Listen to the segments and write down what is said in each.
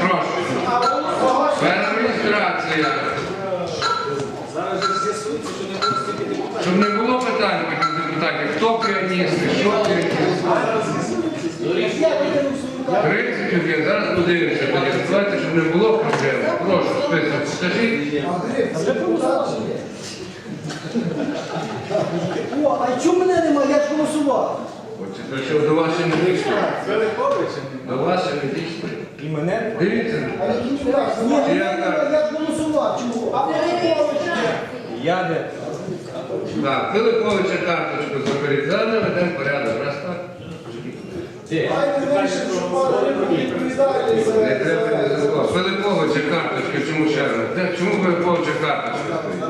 Прошу. Перереєстрація. Щоб не було питань депутатів, хто піаністи, що. 31, зараз подивимося. Давайте, щоб не було проблем. Прошу, список, скажіть. О, а чому мене немає? Я ж голосував. От це що до вас ще не дійшли. До вас ще не дійшли. І мене? Дивіться. Ні, я ж голосував. Чому? А Я де? Так, Филиповича карточку заберіть. Зараз наведемо порядок. Раз так. Не треба не забувати. Филиповича карточка, чому ще раз? Чому Филиповича карточка стоїть?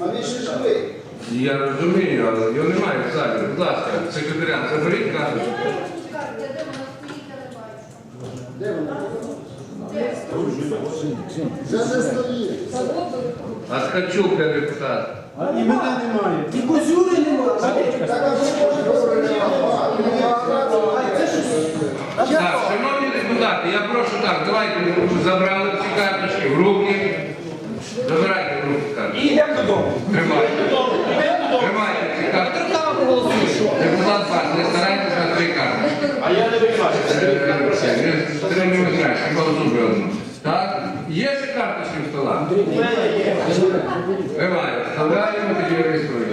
А він ще живий. Я розумію, але його немає в залі. Будь ласка, секретаря, заберіть вона? Вже не стоїть. А Ткачук, де депутат? І мене немає. І козюри немає. А? А. Так, шановні депутати, я прошу так, давайте забрали всі карточки в руки. Забирайте в руки карточки. І йдемо додому. Тримайте. Тримайте ці карточки. Депутат Пас, не старайтеся на три карти. А я не викладаю. Е, не- не. Так? Є ще карточки в стола? Тримайте. Вставляємо, тоді реєструємо.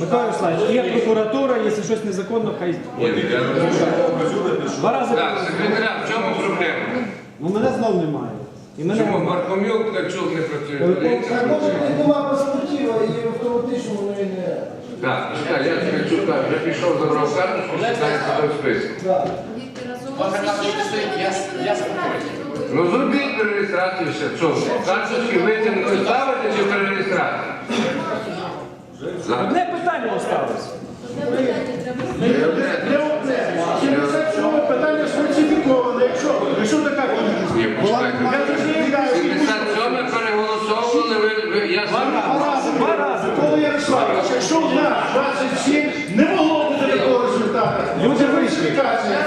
Михайло Славович, є прокуратура, якщо щось незаконно, хай. Два рази. Так, секретаря, в чому проблема? Ну мене знов немає. І мене Чому Маркомюк Ткачук не працює? Так, може, тут нема паспортів, і автоматично воно і не. Так, чекай, я Ткачука вже пішов, забрав карточку, читаю тебе в списку. Ну зробіть перереєстрацію ще. Що? ви? Карточки витягнути ставити чи перереєстрацію? Зараз. одне питання осталось. Питання сфальсифіковане. Якщо, якщо така Ні, почекайте. я зрозумів, 77 переголосовували, ви, ви, я два сам. рази, два рази, Микола Ярославович, якщо в нас 27, не могло бути такого результату. Люди вийшли. Фальсифікація.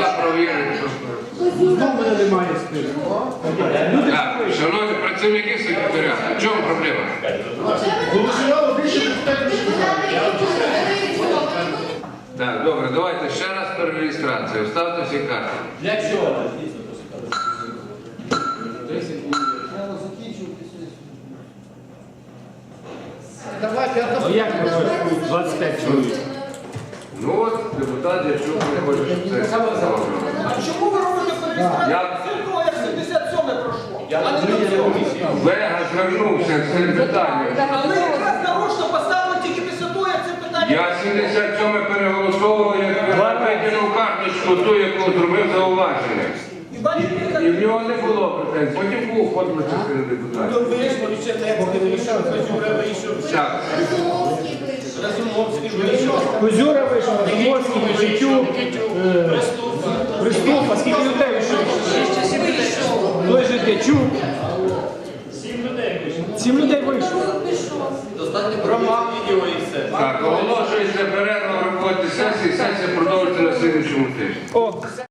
Я провірив. Знов мене немає списку. Люди шановні працівники секретаря, в чому проблема? Голосувало більше депутатів. Так, добре, давайте ще раз перереєстрацію. Вставте всі карти. Я закінчив Ну як ви можете? 25 чоловік. Ну от, депутат Ячук не хоче, щоб це стало. А чому ви робите перереєстрацію? Я- того, як 77 пройшло. Я а не. Колега звернувся з цим питанням. А ви якраз нарочно поставили тільки після того, як це питання. Я 77 переголосовував, як викинув карточку, ту, яку зробив зауваження. І бачите, І в нього не було претензій. Потім був ходила частина депутатів. Вийшло, ще не вийшов, Козюра вийшов, Так, Разумовський вийшов. Козюра вийшов, Разумовський, Микитюк, е, Приступ, а скільки людей вийшов? Той же Тячук. Сім людей вийшло. Роман відео і все. так, оголошується перерва в роботі сесії, сесія продовжиться на слідчому тижні.